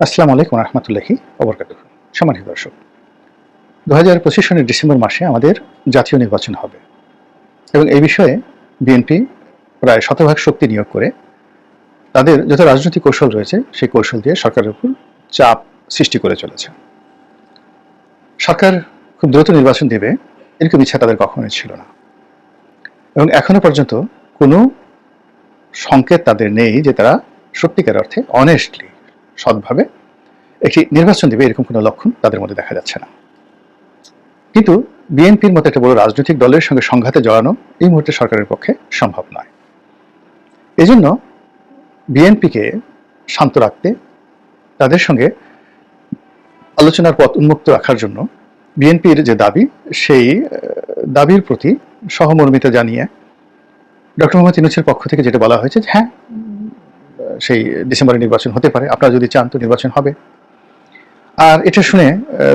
আসসালামু আলাইকুম রহমতুল্লাহি অবরকাত সম্মানিত দর্শক দু হাজার পঁচিশ সনের ডিসেম্বর মাসে আমাদের জাতীয় নির্বাচন হবে এবং এই বিষয়ে বিএনপি প্রায় শতভাগ শক্তি নিয়োগ করে তাদের যত রাজনৈতিক কৌশল রয়েছে, সেই কৌশল দিয়ে সরকারের উপর চাপ সৃষ্টি করে চলেছে। সরকার খুব দ্রুত নির্বাচন দেবে, এরকম ইচ্ছা তাদের কখনোই ছিল না। এবং এখনও পর্যন্ত কোনো সংকেত তাদের নেই যে তারা সত্যিকার অর্থে অনেস্টলি সৎভাবে একটি নির্বাচন দেবে, এরকম কোনো লক্ষণ তাদের মধ্যে দেখা যাচ্ছে না। কিন্তু বিএনপির মতো একটা বড় রাজনৈতিক দলের সঙ্গে সংঘাতে জড়ানো এই মুহূর্তে সরকারের পক্ষে সম্ভব নয়। এজন্য বিএনপিকে শান্ত রাখতে, তাদের সঙ্গে আলোচনার পথ উন্মুক্ত রাখার জন্য বিএনপির যে দাবি, সেই দাবির প্রতি সহমর্মিতা জানিয়ে ডক্টর মোহাম্মদ ইনুসের পক্ষ থেকে যেটা বলা হয়েছে হ্যাঁ সেই ডিসেম্বরে নির্বাচন হতে পারে। আপনারা যদি চান তো নির্বাচন হবে। আর এটা শুনে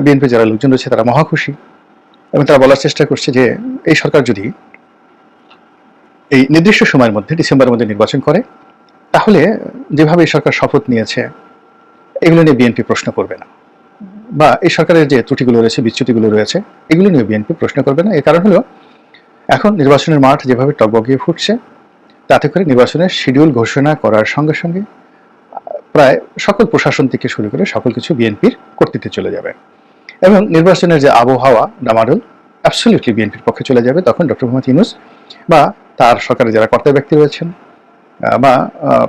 বিএনপি যারা লোকজন রয়েছে তারা মহাখুশি এবং তারা বলার চেষ্টা করছে যে এই সরকার যদি এই নির্দিষ্ট সময়ের মধ্যে ডিসেম্বরের মধ্যে নির্বাচন করে, তাহলে যেভাবে এই সরকার শপথ নিয়েছে, এগুলো নিয়ে বিএনপি প্রশ্ন করবে না। বা এই সরকারের যে ত্রুটিগুলো রয়েছে, বিচ্যুতিগুলো রয়েছে, এগুলো নিয়ে বিএনপি প্রশ্ন করবে না। এর কারণ হলো, এখন নির্বাচনের মাঠ যেভাবে টকবগিয়ে ফুটছে তাতে করে নির্বাচনের শিডিউল ঘোষণা করার সঙ্গে সঙ্গে প্রায় সকল প্রশাসন থেকে শুরু করে সকল কিছু বিএনপির কর্তৃত্বে চলে যাবে। এবং নির্বাচনের যে আবহাওয়া ডামাডোল অ্যাবসলিউটলি বিএনপির পক্ষে চলে যাবে। তখন ডক্টর মোহাম্মদ ইউনুস বা তার সরকারের যারা কর্তা ব্যক্তি রয়েছেন বা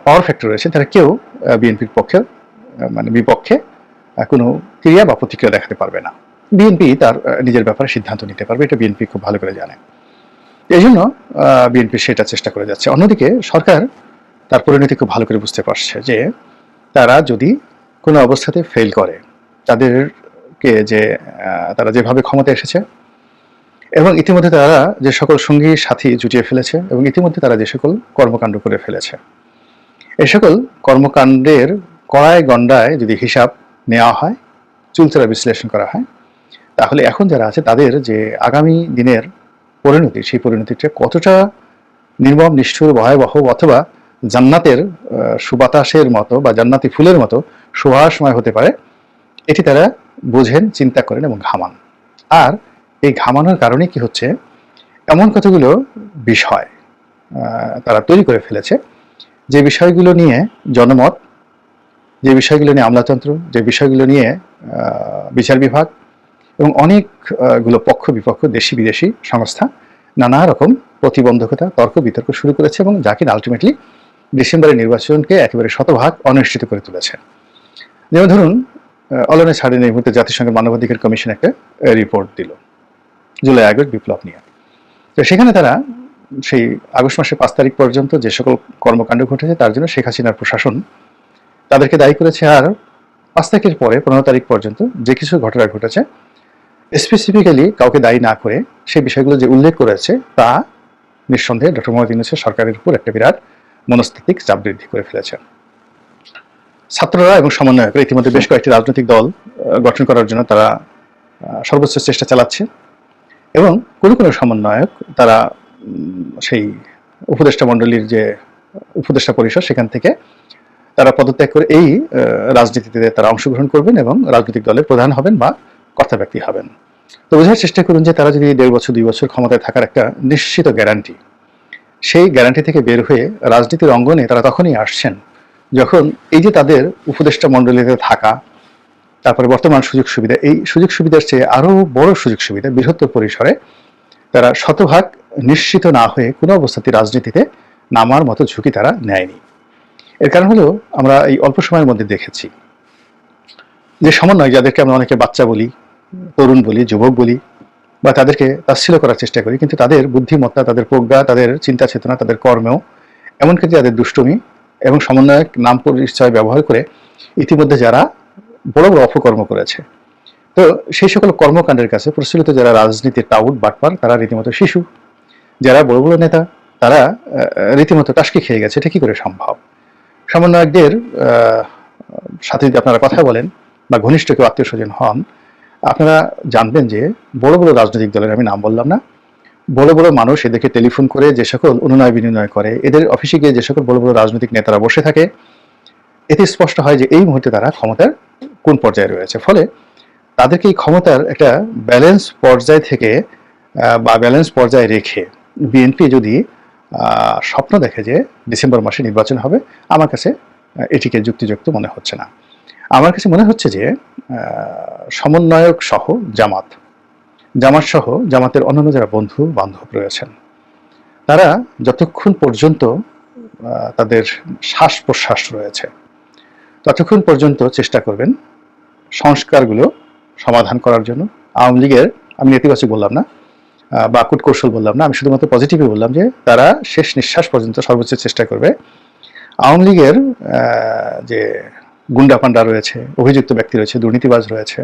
পাওয়ার ফ্যাক্টর রয়েছেন, তারা কেউ বিএনপির পক্ষে মানে বিপক্ষে কোনো ক্রিয়া বা প্রতিক্রিয়া দেখাতে পারবে না। বিএনপি তার নিজের ব্যাপারে সিদ্ধান্ত নিতে পারবে। এটা বিএনপি খুব ভালো করে জানে। এই জন্য বিএনপি সেটা চেষ্টা করে যাচ্ছে। অন্যদিকে সরকার তার পরিণতি খুব ভালো করে বুঝতে পারছে যে তারা যদি কোনো অবস্থাতে ফেল করে, তাদেরকে যে তারা যেভাবে ক্ষমতা এসেছে এবং ইতিমধ্যে তারা যে সকল সঙ্গী সাথী জুটিয়ে ফেলেছে এবং ইতিমধ্যে তারা যে সকল কর্মকাণ্ড করে ফেলেছে এই সকল কর্মকাণ্ডের কড়ায় গণ্ডায় যদি হিসাব নেওয়া হয়, চুলচেরা বিশ্লেষণ করা হয়, তাহলে এখন যারা আছে তাদের যে আগামী দিনের পরিণতি, সেই পরিণতিটা কতটা নির্মম, নিষ্ঠুর, ভয়াবহ অথবা জান্নাতের সুবাতাসের মতো বা জান্নাতি ফুলের মতো সুহাসময় হতে পারে, এটি তারা বোঝেন, চিন্তা করেন এবং ঘামান। আর এই ঘামানোর কারণে কি হচ্ছে? এমন কতগুলো বিষয় তারা তৈরি করে ফেলেছে। যে বিষয়গুলো নিয়ে জনমত, যে বিষয়গুলো নিয়ে আমলাতন্ত্র, যে বিষয়গুলো নিয়ে বিচার বিভাগ এবং অনেকগুলো পক্ষ, বিপক্ষ, দেশি, বিদেশি সংস্থা নানা রকম প্রতিবন্ধকতা, তর্ক, বিতর্ক শুরু করেছে এবং যা কিনা আলটিমেটলি ডিসেম্বরের নির্বাচনকে একেবারে শতভাগ অনিশ্চিত করে তুলেছে। যেমন ধরুন অলনে ছাড়েন এই মুহূর্তে জাতিসংঘের মানবাধিকার কমিশন একটা রিপোর্ট দিল, জুলাই আগস্ট বিপ্লব নিয়ে। তো সেখানে তারা সেই আগস্ট মাসের পাঁচ তারিখ পর্যন্ত যে সকল কর্মকাণ্ড ঘটেছে, তার জন্য শেখ হাসিনার প্রশাসন তাদেরকে দায়ী করেছে। আর পাঁচ তারিখের পরে, পনেরো তারিখ পর্যন্ত যে কিছু ঘটনা ঘটেছে স্পেসিফিক্যালি কাউকে দায়ী না করে সেই বিষয়গুলো যে উল্লেখ করেছে তা নিঃসন্দেহে ডক্টর মোহাম্মদ ইউনুসের সরকারের উপর একটা বিরাট মনস্তাত্ত্বিক চাপ বৃদ্ধি করে ফেলেছে। ছাত্ররা এবং সমন্বয়করা ইতিমধ্যে বেশ কয়েকটি রাজনৈতিক দল গঠন করার জন্য তারা সর্বোচ্চ চেষ্টা চালাচ্ছে এবং কোনো কোনো সমন্বয়ক তারা সেই উপদেষ্টা মণ্ডলীর যে উপদেষ্টা পরিষদ সেখান থেকে তারা পদত্যাগ করে এই রাজনীতিতে তারা অংশগ্রহণ করবেন এবং রাজনৈতিক দলের প্রধান হবেন বা কর্তা ব্যক্তি হবেন। তো বোঝার চেষ্টা করুন যে তারা যদি দেড় বছর, দুই বছর ক্ষমতায় থাকার একটা নিশ্চিত গ্যারান্টি সেই গ্যারান্টি থেকে বের হয়ে রাজনীতির অঙ্গনে তারা তখনই আসছেন যখন এই যে তাদের উপদেষ্টা মণ্ডলীতে থাকা, তারপরে বর্তমান সুযোগ সুবিধা, এই সুযোগ সুবিধার চেয়ে আরও বড় সুযোগ সুবিধা বৃহত্তর পরিসরে তারা শতভাগ নিশ্চিত না হয়ে কোনো অবস্থাতে রাজনীতিতে নামার মতো ঝুঁকি তারা নেয়নি। এর কারণ হলো আমরা এই অল্প সময়ের মধ্যে দেখেছি যে সমন্বয় যাদেরকে আমরা অনেকে বাচ্চা বলি তরুণ বলি, যুবক বলি, বা তাদেরকে তাচ্ছিল করার চেষ্টা করি, কিন্তু তাদের বুদ্ধিমত্তা, তাদের প্রজ্ঞা, তাদের চিন্তা চেতনা তাদের কর্মেও, এমনকি তাদের দুষ্টমি এবং সমন্বয়ক নাম পরিচয় ব্যবহার করে ইতিমধ্যে যারা বড় বড় অপকর্ম করেছে। তো সেই সকল কর্মকাণ্ডের কাছে প্রচলিত যারা রাজনীতির টাউট, বাটপার, তারা রীতিমতো শিশু। যারা বড় বড় নেতা, তারা রীতিমতো টাসকি খেয়ে গেছে, এটা কি করে সম্ভব? সমন্বয়কদের সাথে যদি আপনারা কথা বলেন বা ঘনিষ্ঠ কেউ আত্মীয় স্বজন হন আপনারা জানবেন যে বড় বড় রাজনৈতিক দলের, আমি নাম বললাম না, বড় বড় মানুষ এদেরকে টেলিফোন করে যে সকল অনুনয় বিনিময় করে, এদের অফিসে গিয়ে যে সকল বড় বড় রাজনৈতিক নেতারা বসে থাকে, এতে স্পষ্ট হয় যে এই মুহূর্তে তারা ক্ষমতার কোন পর্যায়ে রয়েছে। ফলে তাদেরকে এই ক্ষমতার একটা ব্যালেন্স পর্যায় থেকে বা ব্যালেন্স পর্যায়ে রেখে বিএনপি যদি স্বপ্ন দেখে যে ডিসেম্বর মাসে নির্বাচন হবে, আমার কাছে এটিকে যুক্তিযুক্ত মনে হচ্ছে না। আমার কাছে মনে হচ্ছে যে সমন্বয়ক সহ জামাত জামাত সহ জামাতের অন্যান্য যারা বন্ধু বান্ধব রয়েছেন, তারা যতক্ষণ পর্যন্ত তাদের শ্বাস প্রশ্বাস রয়েছে, ততক্ষণ পর্যন্ত চেষ্টা করবেন সংস্কারগুলো সমাধান করার জন্য। আওয়ামী লীগের, আমি নেতিবাচক বললাম না বা কূটকৌশল বললাম না, আমি শুধুমাত্র পজিটিভই বললাম যে, তারা শেষ নিঃশ্বাস পর্যন্ত সর্বোচ্চ চেষ্টা করবে। আওয়ামী লীগের যে গুন্ডা পান্ডা রয়েছে, অভিযুক্ত ব্যক্তি রয়েছে, দুর্নীতিবাজ রয়েছে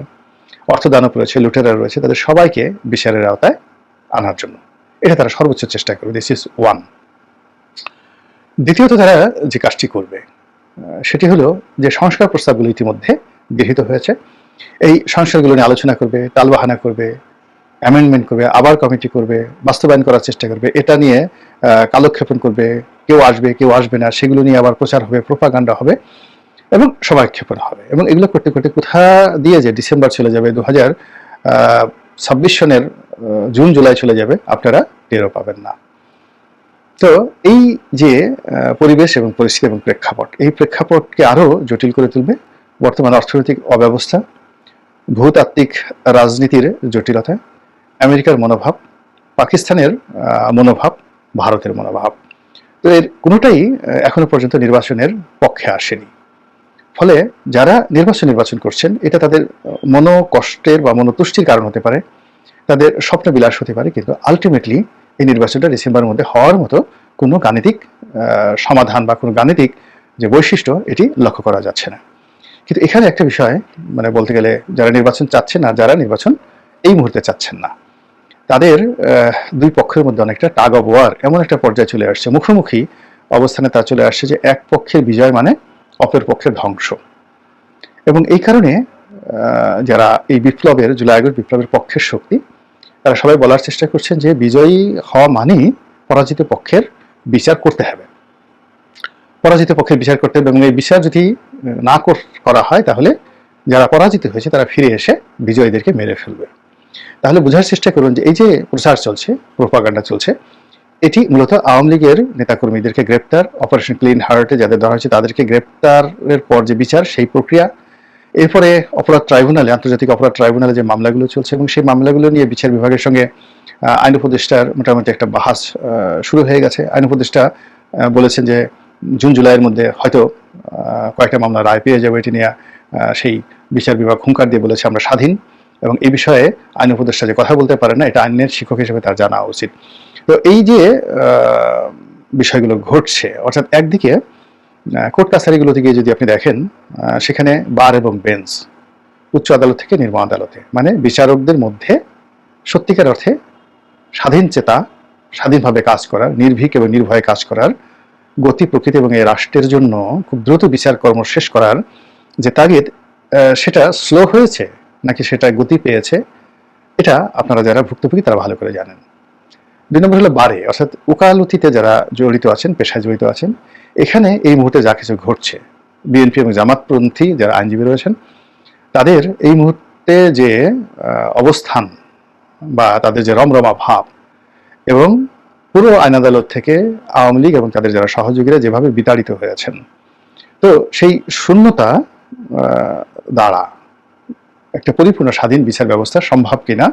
অর্থদানব রয়েছে, লুটেরা রয়েছে, তাদের সবাইকে বিচারের আওতায় আনার জন্য। এটা তারা সর্বোচ্চ চেষ্টা করবে দিস ইজ ওয়ান দ্বিতীয়ত তারা যে কাজটি করবে সেটি হলো যে সংস্কার প্রস্তাবগুলো ইতিমধ্যে গৃহীত হয়েছে। এই সংস্কারগুলো নিয়ে আলোচনা করবে, তালবাহানা করবে অ্যামেন্ডমেন্ট করবে, আবার কমিটি করবে, বাস্তবায়ন করার চেষ্টা করবে। এটা নিয়ে কালক্ষেপণ করবে, কেউ আসবে কেউ আসবে না, সেগুলো নিয়ে আবার প্রচার হবে প্রোপাগান্ডা হবে। এবং সবাই ক্ষেপণ হবে। এবং এগুলো করতে করতে কোথা দিয়ে যে ডিসেম্বর চলে যাবে দু হাজার ছাব্বিশ সনের জুন, জুলাই চলে যাবে, আপনারা টেরও পাবেন না। তো এই যে পরিবেশ এবং পরিস্থিতি এবং প্রেক্ষাপট, এই প্রেক্ষাপটকে আরও জটিল করে তুলবে বর্তমান অর্থনৈতিক অব্যবস্থা, ভূতাত্ত্বিক রাজনীতির জটিলতা, আমেরিকার মনোভাব, পাকিস্তানের মনোভাব, ভারতের মনোভাব। তো এর কোনোটাই এখনও পর্যন্ত নির্বাচনের পক্ষে আসেনি। ফলে যারা নির্বাচন নির্বাচন করছেন এটা তাদের আহ, মনোকষ্টের বা মনোতুষ্টির কারণ হতে পারে তাদের স্বপ্ন বিলাস হতে পারে কিন্তু আলটিমেটলি এই নির্বাচনটা ডিসেম্বরের মধ্যে হওয়ার মতো কোনো গাণিতিক সমাধান বা কোনো গাণিতিক যে বৈশিষ্ট্য এটি লক্ষ্য করা যাচ্ছে না। কিন্তু এখানে একটা বিষয় মানে বলতে গেলে যারা নির্বাচন চাচ্ছে না যারা নির্বাচন এই মুহূর্তে চাচ্ছেন না তাদের দুই পক্ষের মধ্যে অনেকটা টাগ অব ওয়ার এমন একটা পর্যায়ে চলে আসছে। মুখোমুখি অবস্থানে তা চলে আসছে যে এক পক্ষের বিজয় মানে অপর পক্ষের ধ্বংস। এবং এই কারণে যারা এই বিপ্লবের জুলাই আগস্ট বিপ্লবের পক্ষের শক্তি, তারা সবাই বলার চেষ্টা করছেন যে বিজয়ী হওয়া মানেই পরাজিত পক্ষের বিচার করতে হবে। পরাজিত পক্ষের বিচার করতে হবে এবং এই বিচার যদি না করা হয়, তাহলে যারা পরাজিত হয়েছে, তারা ফিরে এসে বিজয়ীদেরকে মেরে ফেলবে। তাহলে বোঝার চেষ্টা করুন যে এই যে প্রচার চলছে, প্রোপাগান্ডা চলছে এটি মূলত আওয়ামী লীগের নেতাকর্মীদেরকে গ্রেপ্তার অপারেশন ক্লিন হার্টে যাদের ধরা হয়েছে তাদেরকে গ্রেপ্তারের পর যে বিচার, সেই প্রক্রিয়া। এরপরে অপরাধ ট্রাইব্যুনালে, আন্তর্জাতিক অপরাধ ট্রাইব্যুনালে যে মামলাগুলো চলছে এবং সেই মামলাগুলো নিয়ে বিচার বিভাগের সঙ্গে আইন উপদেষ্টার মোটামুটি একটা বাহাস শুরু হয়ে গেছে। আইন উপদেষ্টা বলেছেন যে জুন জুলাইয়ের মধ্যে হয়তো কয়েকটা মামলা রায় পেয়ে যাবে এটি নিয়ে সেই বিচার বিভাগ হুঙ্কার দিয়ে বলেছে আমরা স্বাধীন এবং এই বিষয়ে আইন উপদেষ্টা যে কথা বলতে পারে না, এটা আইনের শিক্ষক হিসেবে তার জানা উচিত। তো এই যে বিষয়গুলো ঘটছে, অর্থাৎ একদিকে কোর্ট কাছারিগুলো থেকে যদি আপনি দেখেন সেখানে বার এবং বেঞ্চ, উচ্চ আদালত থেকে নিম্ন আদালতে মানে বিচারকদের মধ্যে সত্যিকার অর্থে স্বাধীন চেতা, স্বাধীনভাবে কাজ করার, নির্ভীক এবং নির্ভয়ে কাজ করার গতি প্রকৃতি এবং এই রাষ্ট্রের জন্য খুব দ্রুত বিচার কর্ম শেষ করার যে তাগিদ সেটা স্লো হয়েছে নাকি সেটা গতি পেয়েছে, এটা আপনারা যারা ভুক্তভোগী তারা ভালো করে জানেন। দুই নম্বর হলো বারে, অর্থাৎ উকালতিতে যারা জড়িত আছেন, পেশায় জড়িত আছেন, এখানে এই মুহূর্তে যা কিছু ঘটছে, বিএনপি এবং জামাতপন্থী যারা আইনজীবী রয়েছেন, তাদের এই মুহূর্তে যে অবস্থান বা তাদের যে রমরমা ভাব এবং পুরো আইন আদালত থেকে আওয়ামী লীগ এবং তাদের যারা সহযোগীরা যেভাবে বিতাড়িত হয়েছেন তো সেই শূন্যতা দ্বারা একটা পরিপূর্ণ স্বাধীন বিচার ব্যবস্থা সম্ভব কিনা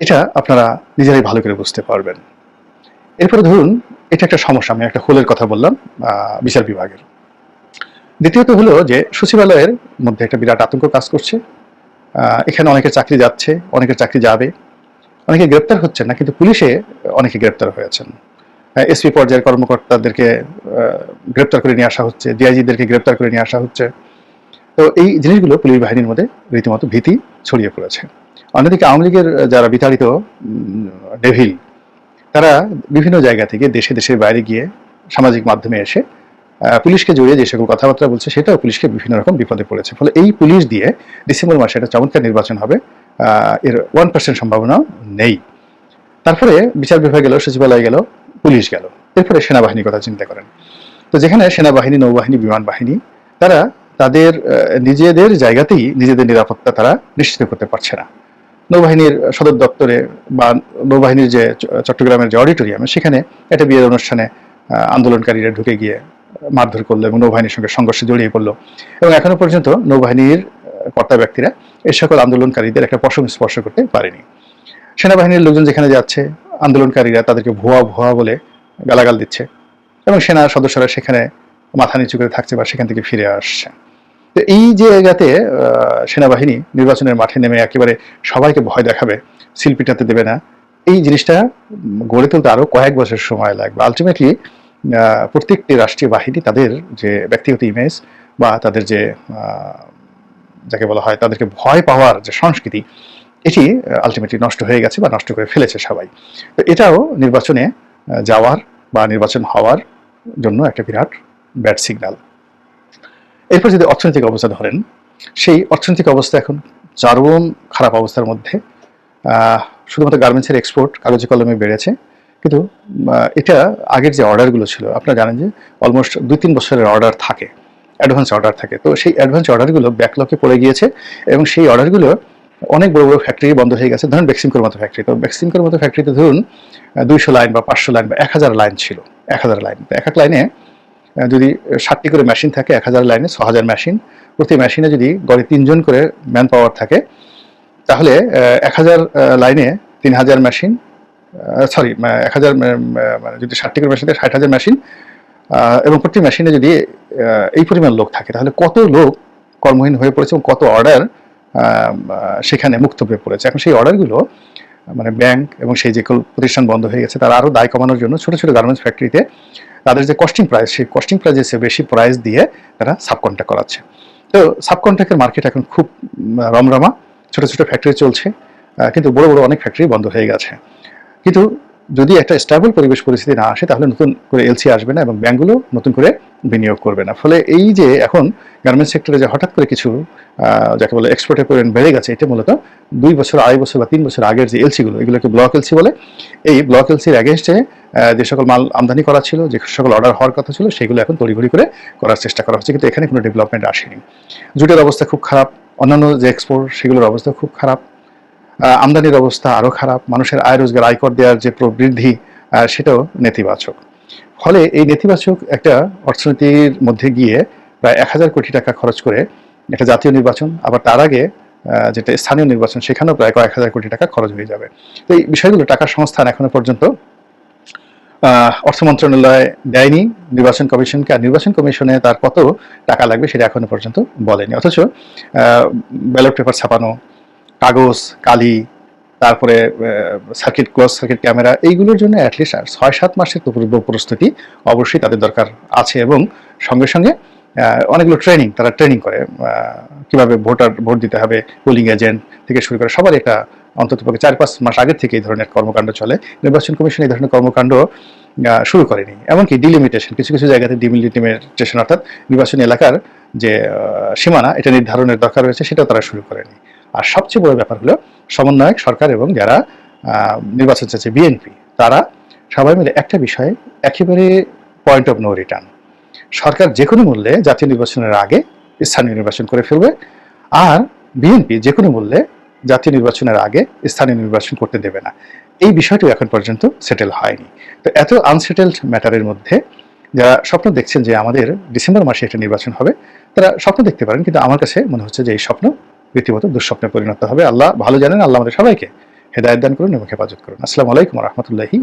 এটা আপনারা নিজেরাই ভালো করে বুঝতে পারবেন। এরপরে ধরুন, এটা একটা সমস্যা, আমি একটা হোলের কথা বললাম বিচার বিভাগের। দ্বিতীয়ত হলো যে, সচিবালয়ের মধ্যে একটা বিরাট আতঙ্ক কাজ করছে। এখানে অনেকের চাকরি যাচ্ছে অনেকের চাকরি যাবে। অনেকে গ্রেপ্তার হচ্ছেন না, কিন্তু পুলিশে অনেকে গ্রেপ্তার হয়েছেন। এসপি পর্যায়ের কর্মকর্তাদেরকে গ্রেপ্তার করে নিয়ে আসা হচ্ছে, ডিআইজিদেরকে গ্রেপ্তার করে নিয়ে আসা হচ্ছে। তো এই জিনিসগুলো পুলিশ বাহিনীর মধ্যে রীতিমতো ভীতি ছড়িয়ে পড়েছে। অন্যদিকে আওয়ামী লীগের যারা বিতাড়িত ডেভিল তারা বিভিন্ন জায়গা থেকে দেশে দেশের বাইরে গিয়ে সামাজিক মাধ্যমে এসে পুলিশকে জড়িয়ে যে সকল কথাবার্তা বলছে, সেটাও পুলিশকে বিভিন্ন রকম বিপদে পড়েছে। ফলে এই পুলিশ দিয়ে ডিসেম্বর মাসে একটা চমৎকার নির্বাচন হবে এর ওয়ান পার্সেন্ট সম্ভাবনা নেই। তারপরে বিচার বিভাগ গেল, সচিবালয় গেল, পুলিশ গেল। এরপরে সেনাবাহিনীর কথা চিন্তা করেন। তো যেখানে সেনাবাহিনী, নৌবাহিনী, বিমান বাহিনী, তারা তাদের নিজেদের জায়গাতেই নিজেদের নিরাপত্তা তারা নিশ্চিত করতে পারছে না। নৌবাহিনীর সদর দপ্তরে বা নৌবাহিনীর যে চট্টগ্রামের যে অডিটোরিয়ামে, সেখানে একটা বিয়ের অনুষ্ঠানে আন্দোলনকারীরা ঢুকে গিয়ে মারধর করল এবং নৌবাহিনীর সঙ্গে সংঘর্ষে জড়িয়ে পড়ল। এবং এখনও পর্যন্ত নৌবাহিনীর কর্তা ব্যক্তিরা এই সকল আন্দোলনকারীদের একটা পশম স্পর্শ করতে পারেনি। সেনাবাহিনীর লোকজন যেখানে যাচ্ছে, আন্দোলনকারীরা তাদেরকে ভুয়া ভুয়া বলে গালাগাল দিচ্ছে এবং সেনা সদস্যরা সেখানে মাথা নিচু করে থাকছে বা সেখান থেকে ফিরে আসছে। তো এই জায়গাতে সেনাবাহিনী নির্বাচনের মাঠে নেমে একেবারে সবাইকে ভয় দেখাবে সিল পিটাতে দেবে না। এই জিনিসটা গড়ে তুলতে আরও কয়েক বছর সময় লাগবে। আলটিমেটলি প্রত্যেকটি রাষ্ট্রীয় বাহিনী তাদের যে ব্যক্তিগত ইমেজ বা তাদের যে যাকে বলা হয় তাদেরকে ভয় পাওয়ার যে সংস্কৃতি, এটি আলটিমেটলি নষ্ট হয়ে গেছে বা নষ্ট করে ফেলেছে সবাই। তো এটাও নির্বাচনে যাওয়ার বা নির্বাচন হওয়ার জন্য একটা বিরাট ব্যাড সিগন্যাল এরপর যদি অর্থনৈতিক অবস্থা ধরেন, সেই অর্থনৈতিক অবস্থা এখন চরম খারাপ অবস্থার মধ্যে। শুধুমাত্র গার্মেন্টসের এক্সপোর্ট কাগজে কলমে বেড়েছে, কিন্তু এটা আগের যে অর্ডারগুলো ছিল, আপনারা জানেন যে অলমোস্ট দুই তিন বছরের অর্ডার থাকে অ্যাডভান্স অর্ডার থাকে। তো সেই অ্যাডভান্স অর্ডারগুলো ব্যাকলকে পড়ে গিয়েছে এবং সেই অর্ডারগুলো অনেক বড় বড় ফ্যাক্টরি বন্ধ হয়ে গেছে। ধরুন বেক্সিমকোর মতো ফ্যাক্টরি তো বেক্সিমকোর মতো ফ্যাক্টরিতে ধরুন দুইশো লাইন বা পাঁচশো লাইন বা এক হাজার লাইন ছিল, এক হাজার লাইন তো এক এক লাইনে যদি ষাটটি করে মেশিন থাকে, এক হাজার লাইনে ছ হাজার মেশিন প্রতি মেশিনে যদি গড়ে তিনজন করে ম্যান পাওয়ার থাকে, তাহলে এক হাজার লাইনে তিন হাজার মেশিন সরি এক হাজার মানে যদি ষাটটি করে মেশিন থাকে, ষাট হাজার মেশিন এবং প্রতি মেশিনে যদি এই পরিমাণ লোক থাকে, তাহলে কত লোক কর্মহীন হয়ে পড়েছে এবং কত অর্ডার সেখানে মুক্ত হয়ে পড়েছে। এখন সেই অর্ডারগুলো মানে ব্যাংক এবং সেই যে প্রতিষ্ঠান বন্ধ হয়ে গেছে, তারা আরও দায় কমানোর জন্য ছোটো ছোটো গার্মেন্টস ফ্যাক্টরিতে তাদের যে কস্টিং প্রাইস সেই কস্টিং প্রাইসের বেশি প্রাইস দিয়ে তারা সাবকন্ট্রাক্ট করাচ্ছে। তো সাবকন্ট্রাক্টের মার্কেট এখন খুব রমরমা, ছোটো ছোটো ফ্যাক্টরি চলছে কিন্তু বড় বড় অনেক ফ্যাক্টরি বন্ধ হয়ে গেছে। কিন্তু যদি একটা স্টেবল পরিবেশ পরিস্থিতি না আসে, তাহলে নতুন করে এলসি আসবে না এবং ব্যাঙ্কগুলো নতুন করে বিনিয়োগ করবে না। ফলে এই যে এখন গার্মেন্টস সেক্টরে যে হঠাৎ করে কিছু যাকে বলে এক্সপোর্টের পরিমাণ বেড়ে গেছে, এটা মূলত দুই বছর, আড়াই বছর বা তিন বছর আগের যে এলসিগুলো এগুলোকে ব্লক এলসি বলে। এই ব্লক এলসির অ্যাগেনস্টে যে সকল মাল আমদানি করা ছিল, যে সকল অর্ডার হওয়ার কথা ছিল, সেগুলো এখন তড়িঘড়ি করে করার চেষ্টা করা হচ্ছে, কিন্তু এখানে কোনো ডেভেলপমেন্ট আসেনি। জুটের অবস্থা খুব খারাপ, অন্যান্য যে এক্সপোর্ট সেগুলোর অবস্থা খুব খারাপ। আমদানির অবস্থা আরও খারাপ, মানুষের আয় রোজগার, আয়কর দেওয়ার যে প্রবৃদ্ধি সেটাও নেতিবাচক। ফলে এই নেতিবাচক একটা অর্থনীতির মধ্যে গিয়ে প্রায় এক হাজার কোটি টাকা খরচ করে একটা জাতীয় নির্বাচন, আবার তার আগে যেটা স্থানীয় নির্বাচন, সেখানেও প্রায় কয়েক হাজার কোটি টাকা খরচ হয়ে যাবে। তো এই বিষয়গুলো টাকার সংস্থান এখনও পর্যন্ত অর্থ মন্ত্রণালয় দেয়নি, নির্বাচন কমিশনকে, আর নির্বাচন কমিশনে তার কত টাকা লাগবে সেটা এখনও পর্যন্ত বলেনি। অথচ ব্যালট পেপার ছাপানো কাগজ, কালি, তারপরে সার্কিট ক্লোজ সার্কিট ক্যামেরা এইগুলোর জন্য অ্যাটলিস্ট আর ছয়, সাত মাসের পূর্ব প্রস্তুতি অবশ্যই তাদের দরকার আছে এবং সঙ্গে সঙ্গে অনেকগুলো ট্রেনিং তারা ট্রেনিং করে কীভাবে ভোটার ভোট দিতে হবে পোলিং এজেন্ট থেকে শুরু করে সবার একটা অন্তত পক্ষে চার, পাঁচ মাস আগের থেকে এই ধরনের কর্মকাণ্ড চলে। নির্বাচন কমিশন এই ধরনের কর্মকাণ্ড শুরু করেনি। এমনকি ডিলিমিটেশন কিছু কিছু জায়গাতে ডিলিমিটেশন অর্থাৎ নির্বাচনী এলাকার যে সীমানা, এটা নির্ধারণের দরকার রয়েছে, সেটাও তারা শুরু করেনি। আর সবচেয়ে বড় ব্যাপার হলো সমন্বয়ক সরকার এবং যারা নির্বাচন চাচ্ছে বিএনপি তারা সবাই মিলে একটা বিষয়ে একেবারে পয়েন্ট অফ নো রিটার্ন সরকার যে কোনো মূল্যে জাতীয় নির্বাচনের আগে স্থানীয় নির্বাচন করে ফেলবে আর বিএনপি যে কোনো মূল্যে জাতীয় নির্বাচনের আগে স্থানীয় নির্বাচন করতে দেবে না। এই বিষয়টি এখন পর্যন্ত সেটেল হয়নি। তো এত আনসেটেলড ম্যাটারের মধ্যে যারা স্বপ্ন দেখছেন যে আমাদের ডিসেম্বর মাসে একটা নির্বাচন হবে, তারা স্বপ্ন দেখতে পারেন, কিন্তু আমার কাছে মনে হচ্ছে যে এই স্বপ্ন রীতিমতো দুঃস্বপ্নে পরিণত হবে। আল্লাহ ভালো জানেন, আল্লাহ আমাদের সবাইকে হেদায়ত দান করুন এবং হেফাজত করুন। আসসালামু আলাইকুম রহমতুল্লাহি